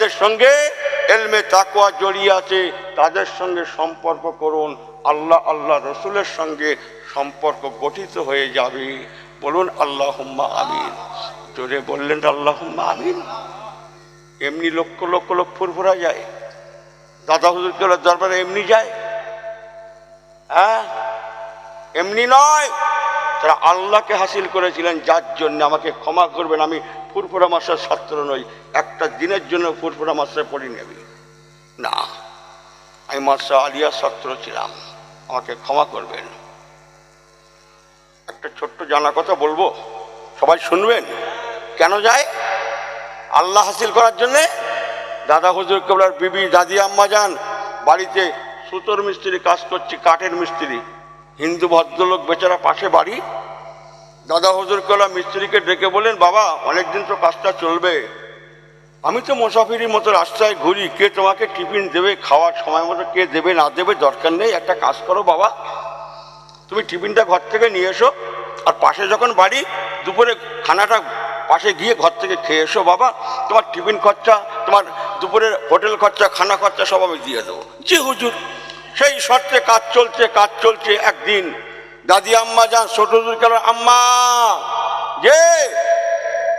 যাদের সঙ্গে এলমে তাকুয়া জড়িয়ে আছে, তাদের সঙ্গে সম্পর্ক করুন, আল্লাহ আল্লাহ রসুলের সঙ্গে সম্পর্ক গঠিত হয়ে যাবে। বলুন আল্লাহ আমিন। জোরে বললেন আল্লাহ আমিন। এমনি লক্ষ লক্ষ লোক ফুরফুরা যায়। দাদা হুজুর দরবারে এমনি যায়। হ্যাঁ? এমনি নয়। তারা আল্লাহকে হাসিল করেছিলেন, যার জন্য আমাকে ক্ষমা করবেন, আমি ফুরফুরা মাসের ছাত্র নই, একটা দিনের জন্য ফুরফুরা মাসে পড়ি নেবি না, আমি মাসা আলিয়া ছাত্র ছিলাম, আমাকে ক্ষমা করবেন। একটা ছোট্ট জানা কথা বলব, সবাই শুনবেন, কেন যায়? আল্লাহ হাসিল করার জন্যে দাদা হুজুর কেবলার বিবি দাদি আম্মা যান, বাড়িতে সুতোর মিস্ত্রি কাজ করছি, কাঠের মিস্ত্রি। হিন্দু ভদ্রলোক বেচারা পাশে বাড়ি। দাদা হুজুর কেবলা মিস্ত্রিকে ডেকে বলেন বাবা, অনেকদিন তো কাজটা চলবে। আমি তো মুসাফিরির মতো রাস্তায় ঘুরি। কে তোমাকে টিফিন দেবে, খাওয়ার সময় মতো কে দেবে, না দেবে, দরকার নেই। একটা কাজ করো বাবা। তুমি টিফিনটা ঘর থেকে নিয়ে এসো। আর পাশে যখন বাড়ি, দুপুরে খানাটা পাশে গিয়ে ঘর থেকে খেয়ে এসো বাবা। তোমার টিফিন খরচা, তোমার দুপুরের হোটেল খরচা, খানা খরচা সব আমি দিয়ে দেবো। জি হুজুর। সেই শর্তে কাজ চলছে কাজ চলছে একদিন। দাদি আম্মা যান, ছোট আম্মা, যে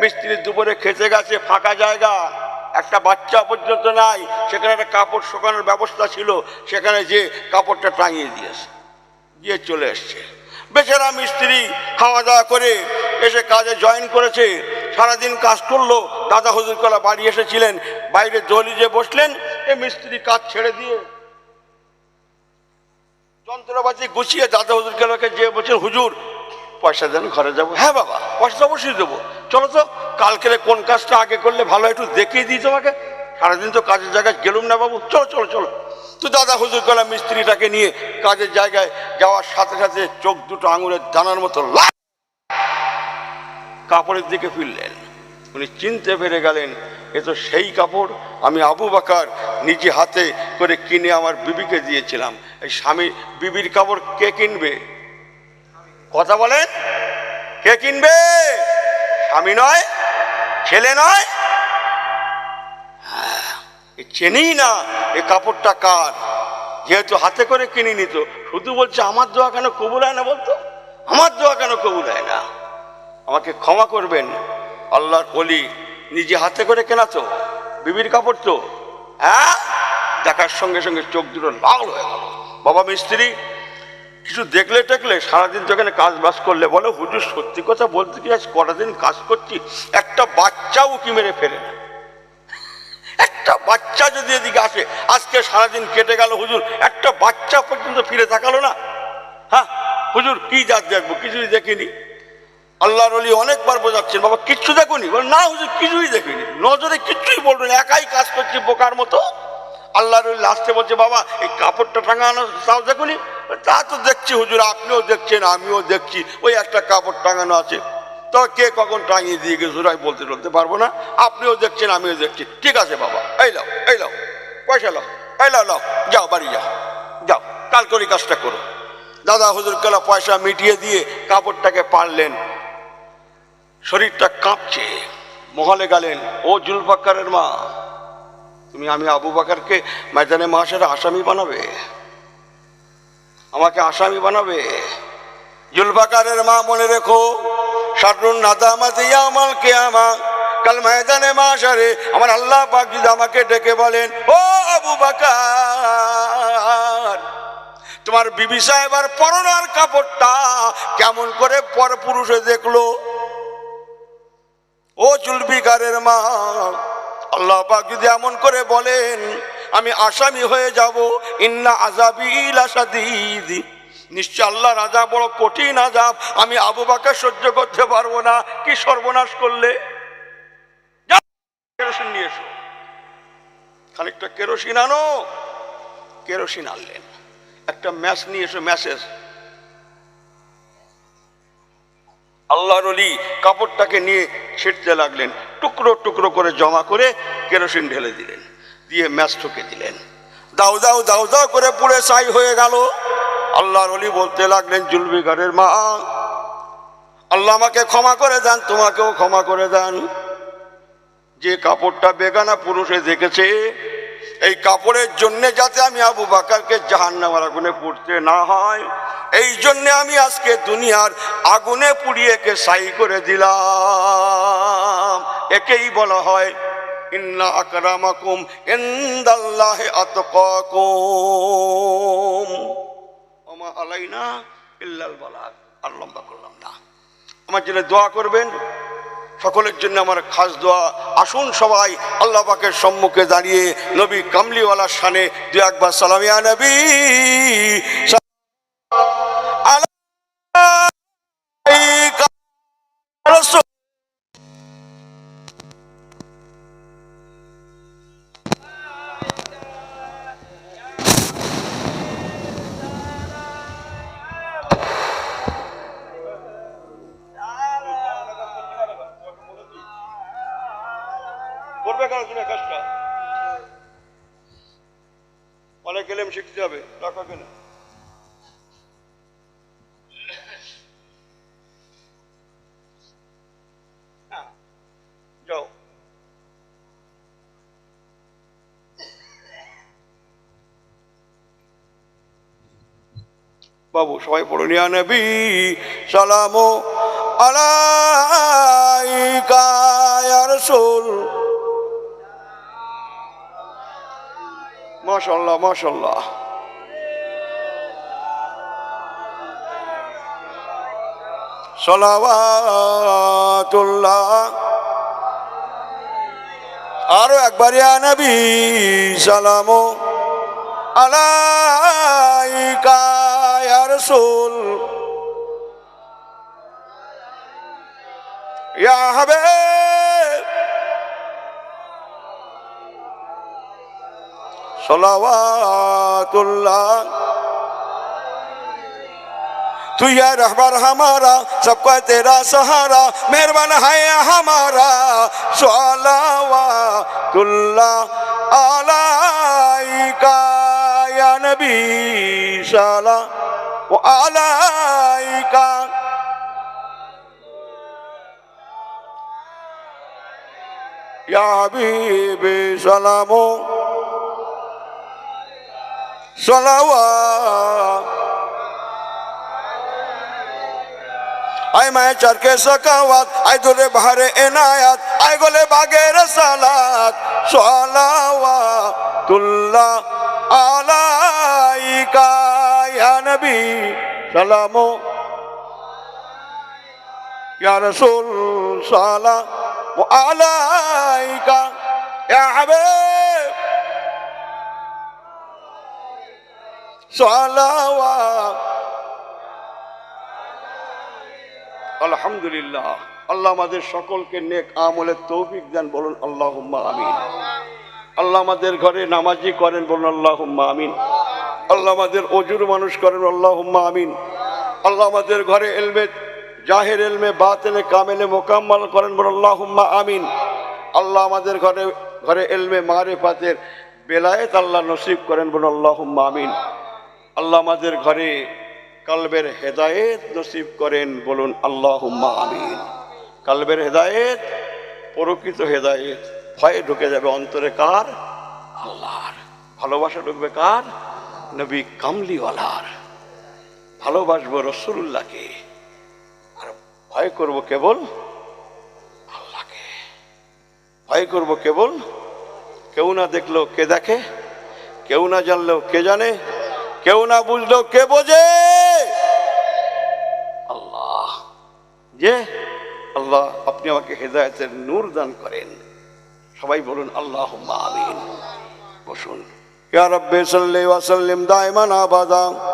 মিস্ত্রি দুপুরে খেতে গেছে, ফাঁকা জায়গা, একটা বাচ্চা পর্যন্ত নাই। সেখানে একটা কাপড় শুকানোর ব্যবস্থা ছিল। সেখানে যে কাপড়টা টাঙিয়ে দিয়েছে গিয়ে চলে এসছে। বেচারা মিস্ত্রি খাওয়া দাওয়া করে এসে কাজে জয়েন করেছে। সারাদিন কাজ করল। দাদা হুজুর কলা বাড়ি এসেছিলেন। বাইরে দলিজে বসলেন। এ মিস্ত্রি কাজ ছেড়ে দিয়ে যন্ত্রপাতি গুছিয়ে দাদা হুজুর কেলাকে যে বলছেন হুজুর, পয়সা দেন, ঘরে যাব। হ্যাঁ বাবা, পয়সা অবশ্যই দেবো। চলো তো, কালকে কোন কাজটা আগে করলে ভালো একটু দেখিয়ে দিই তোমাকে। সারাদিন তো কাজের জায়গায় গেলুম না বাবু। চলো চলো চলো। তো দাদা হুজুর কলা মিস্ত্রিটাকে নিয়ে কাজের জায়গায় যাওয়ার সাথে সাথে চোখ দুটো আঙুলের দানার মতো কাপড়ের দিকে ফিরলেন। উনি চিনতে পেরে গেলেন এ তো সেই কাপড় আমি আবু বাকার নিজে হাতে করে কিনে আমার বিবিকে দিয়েছিলাম। এই স্বামী বিবির কাপড় কে কিনবে? কথা বলেন। কে কিনবে? স্বামী নয় ছেলে নয়। হ্যাঁ, চেনেই না এ কাপড়টা কার। যেহেতু হাতে করে কিনে নিত শুধু বলছে আমার দোয়া কেন কবুল হয় না বলতো? আমার দোয়া কেন কবুল হয় না? আমাকে ক্ষমা করবেন আল্লাহর অলি নিজে হাতে করে কেনা তো বিবির কাপড় তো। হ্যাঁ? দেখার সঙ্গে সঙ্গে চোখ দুটো লাল হয়ে গেল। বাবা মিস্ত্রি, কিছু দেখলে টেকলে সারাদিন তো এখানে কাজ বাজ করলে বলো, হুজুর, সত্যি কথা বলতে কি আজ কটা দিন কাজ করছি? একটা বাচ্চা কি মেরে ফেলে না। একটা বাচ্চা যদি এদিকে আসে, আজকে সারাদিন কেটে গেল, হুজুর, একটা বাচ্চা পর্যন্ত ফিরে থাকালো না। হ্যাঁ? হুজুর, কি জাত দেখব? কিছুই দেখিনি। আল্লাহর অলি অনেকবার বোঝাচ্ছেন, বাবা কিচ্ছু দেখুনি। না হুজুর, কিছুই দেখিনি। নজরে কিচ্ছুই বলবেন একাই কাজ করছি বোকার মতো। আল্লাহর অলি লাস্টে বলছে, বাবা, এই কাপড়টা টাঙানো তাও দেখুনি? তা তো দেখছি হুজুর, আপনিও দেখছেন, আমিও দেখছি, ওই একটা কাপড় টাঙানো আছে। তো কে কখন টাঙিয়ে দিয়ে গেছে আমি বলতে চলতে পারব না। আপনিও দেখছেন, আমিও দেখছি। ঠিক আছে বাবা, এই লাও এই লাও পয়সা লাও এই লাও লাও যাও বাড়ি যাও যাও, কাল করে কাজটা করো। দাদা হুজুর কেলা পয়সা মিটিয়ে দিয়ে কাপড়টাকে পারলেন শরীরটা কাঁপছে। মহলে গেলেন, ও জুলফাক্কারের মা, তুমি আমি আবু বাকারকে ময়দানে মাসের আসামি বানাবে। আমাকে আসামি বানাবে। জুলফাকারের মা, মনে রেখো সারুন নাদামাত ইয়ামাল কেয়ামা, কাল ময়দানে মাসারে আমার আল্লাহ পাক যদি আমাকে ডেকে বলেন, ও আবু বাকার, তোমার বিবি সাহেব আর পরনার কাপড়টা কেমন করে পর পুরুষে দেখল? ও জুলবিকারের মা, আল্লাহ পাক যদি এমন করে বলেন, আমি আসামি হয়ে যাব, ইন্না আজাবিল আসাদিদ নিশ্চয় আল্লাহ রাজা বড় কঠিন আজাব আমি আবু সহ্য করতে পারব না, কি সর্বনাশ করলে? কেরোসিন নিয়ে এসো। খানিকটা কেরোসিন আনো, কেরোসিন আনলেন। একটা ম্যাচ নিয়ে এসো ম্যাসেজ আল্লাহর অলি কাপড়টাকে নিয়ে ছিটতে লাগলেন, টুকরো টুকরো করে জমা করে কেরোসিন ঢেলে দিলেন, দিয়ে ম্যাচ ঠুকে দিলেন। দাও দাও দাও দাও করে পুড়ে ছাই হয়ে গেল। আল্লাহর অলি বলতে লাগলেন জুলবিগারের মা, আল্লাহ আমাকে ক্ষমা করে দেন, তোমাকেও ক্ষমা করে দেন। যে কাপড়টা বেগানা পুরুষে দেখেছে এই কাপড়ের জন্যে যাতে আমি আবু বাকারকে জাহান্নামার আগুনে পড়তে না হয়, এই জন্য আমি আজকে দুনিয়ার আগুনে পুড়িয়ে একে সাই করে দিলাম। একেই বলা হয়, ইন্না আকরামাকুম ইনদাল্লাহি আতকাকুম। ওমা আলাইনা ইল্লাল বালাগ। আর লম্বা করলাম না। আমার জন্য দোয়া করবেন। সকলের জন্য আমার খাস দোয়া। আসুন সবাই আল্লাহ পাকের সম্মুখে দাঁড়িয়ে নবী কামলিওয়ালার সানে দু একবার সালামিয়া নবী। করবে কেন কাজটা। অনেক এলেম শিখতে হবে, টাকা কেন? বাবু, সবাই পড়ুন ইয়া নবী, সালামু আলাইকা রাসূল। মাশাআল্লাহ সালাওয়াতুল্লাহ। আরও একবার ইয়া সালামু আলাইকা ইয়া ইয়া सलावातुल्लाह तू या रहबर हमारा सबका तेरा सहारा मेहरबान है हमारा सलावातुल्लाह अलाइका या नबी सला वो अलाइका या हबीबी सलामो صلوات আয় মায়ের চারকে সকাওয়াত, আয় দোলে বাহারে এনায়াত, আয় গোলে বাগের সালাত। সলাওয়াতুল্লাহ আলাইকা, ইয়া নবী, সালামু। ইয়া রাসূল, সালাম আলাইকা, ইয়া হাবিব। সালাওয়া আলহামদুলিল্লাহ, আল্লাহ আমাদের সকলকে নেক আমলের তৌফিক দেন, বলুন আল্লাহ আমিন। আল্লাহ আমাদের ঘরে নামাজি করেন, বলুন আল্লাহ আমিন। আল্লাহ আমাদের অজুর মানুষ করেন আল্লাহ আমিন। আল্লাহ আমাদের ঘরে এলমে, জাহের এলমে বাতেনে কামেলে মোকাম্মাল করেন, বলুন আল্লাহ আমিন। আল্লাহ আমাদের ঘরে ঘরে এলমে মারে পাতের বেলায়েত আল্লাহ নসিব করেন, বলুন আল্লাহ আমিন। আল্লাহ আমাদের ঘরে কালবের হেদায়েত নসিব করেন, বলুন আল্লাহ আমিন। কালবের হেদায়েত, প্রকৃত হেদায়েত। ভয়ে ঢুকে যাবে অন্তরে কার? আল্লাহর। ভালোবাসা ঢুকবে কার? নবী কামলিওয়ালার। ভালোবাসবো রসুল্লাহকে আর ভয় করব কেবল আল্লাহকে। ভয় করব কেবল কেউ না দেখল কে দেখে, কেউ না জানলেও কে জানে কেউ না বুঝলো কে বোঝে? আল্লাহ। যে আল্লাহ আপনি আমাকে হেদায়তের নূর দান করেন। সবাই বলুন আল্লাহ আমিন। বসুন। ইয়া রব্বে সাল্লি ওয়াসাল্লিম দায়মান আবাদাম আবাদা।